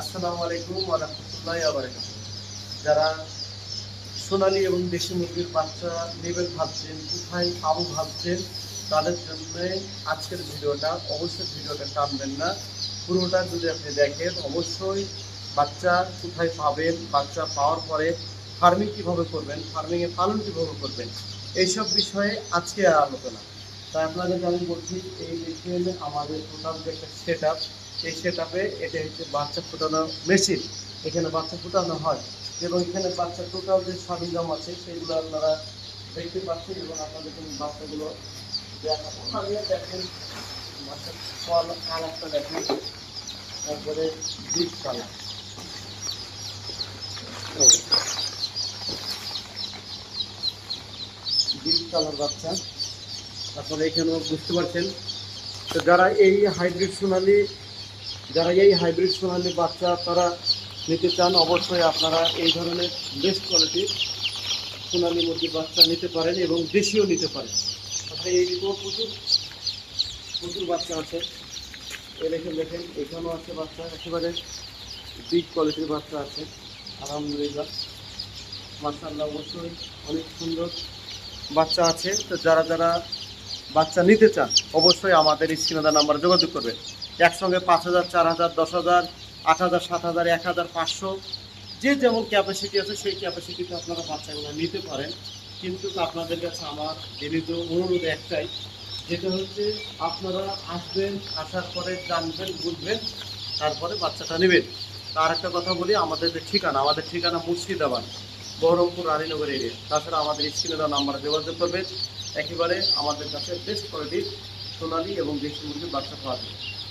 আসসালামু আলাইকুম ওয়া রাহমাতুল্লাহি ওয়া বারাকাতুহু। যারা সোনালী এবং দেশি মুরগির বাচ্চা নেবেন ভাবছেন, কোথায় পাবো ভাবছেন, তাদের জন্য আজকের ভিডিওটা অবশ্যই ভিডিওটা টানবেন না। পুরোটা যদি আপনি দেখেন, অবশ্যই বাচ্চা কোথায় পাবেন, বাচ্চা পাওয়ার পরে ফার্মিং কীভাবে করবেন ফার্মিংয়ে পালন কীভাবে করবেন, এইসব বিষয়ে আজকে আলোচনা। তাই আপনাদেরকে আমি বলছি, এই দেখেন আমাদের টোটাল যে একটা সেট এই সেট আপে এটা হচ্ছে বাচ্চা ফোটানো মেশিন এখানে বাচ্চা ফোটানো হয় এবং এখানে বাচ্চা টোটাল যে সরঞ্জাম আছে, সেগুলো আপনারা দেখতে পাচ্ছেন এবং আপনাদেরকে আমি বাচ্চাগুলো দেখাবো। আগে দেখেন বাচ্চার ফল তারপরে ডিপ বাচ্চা। তারপরে এখানেও বুঝতে পারছেন। তো যারা এই হাইব্রিড সোনালি যারা এই হাইব্রিড সোনালি বাচ্চা তারা নিতে চান, অবশ্যই আপনারা এই ধরনের বেস্ট কোয়ালিটির সোনালি মুরগির বাচ্চা নিতে পারেন এবং দেশিও নিতে পারেন। তারপরে এই দিকেও প্রচুর প্রচুর বাচ্চা আছে। এ দেখেন দেখেন, এখানেও আছে বাচ্চা, একেবারে বিগ কোয়ালিটির বাচ্চা আছে। আলহামদুলিল্লাহ। মার্শাল্লাহ অবশ্যই অনেক সুন্দর বাচ্চা আছে। তো যারা যারা বাচ্চা নিতে চান, অবশ্যই আমাদের স্ক্রিনে নাম্বার যোগাযোগ করবেন। একসঙ্গে পাঁচ হাজার, চার হাজার, দশ হাজার, আট হাজার, সাত হাজার, এক হাজার, পাঁচশো। যে যেমন ক্যাপাসিটি আছে, সেই ক্যাপাসিটিতে আপনারা বাচ্চাগুলো নিতে পারেন। কিন্তু আপনাদের কাছে আমার জেনিত অনুরোধ একটাই, যেটা হচ্ছে আপনারা আসবেন, আসার পরে জানবেন, বুঝবেন, তারপরে বাচ্চাটা নেবেন। তার একটা কথা বলি, আমাদের যে ঠিকানা, আমাদের ঠিকানা মুর্শিদাবাদ, বহরমপুর রানীনগর এরিয়া তাছাড়া আমাদের স্ক্রিনে দেওয়া নাম্বারে যোগাযোগ করবেন। একেবারে আমাদের কাছে বেস্ট কোয়ালিটির সোনালি এবং দেশি মুরগির বাচ্চা পাওয়া যাবে।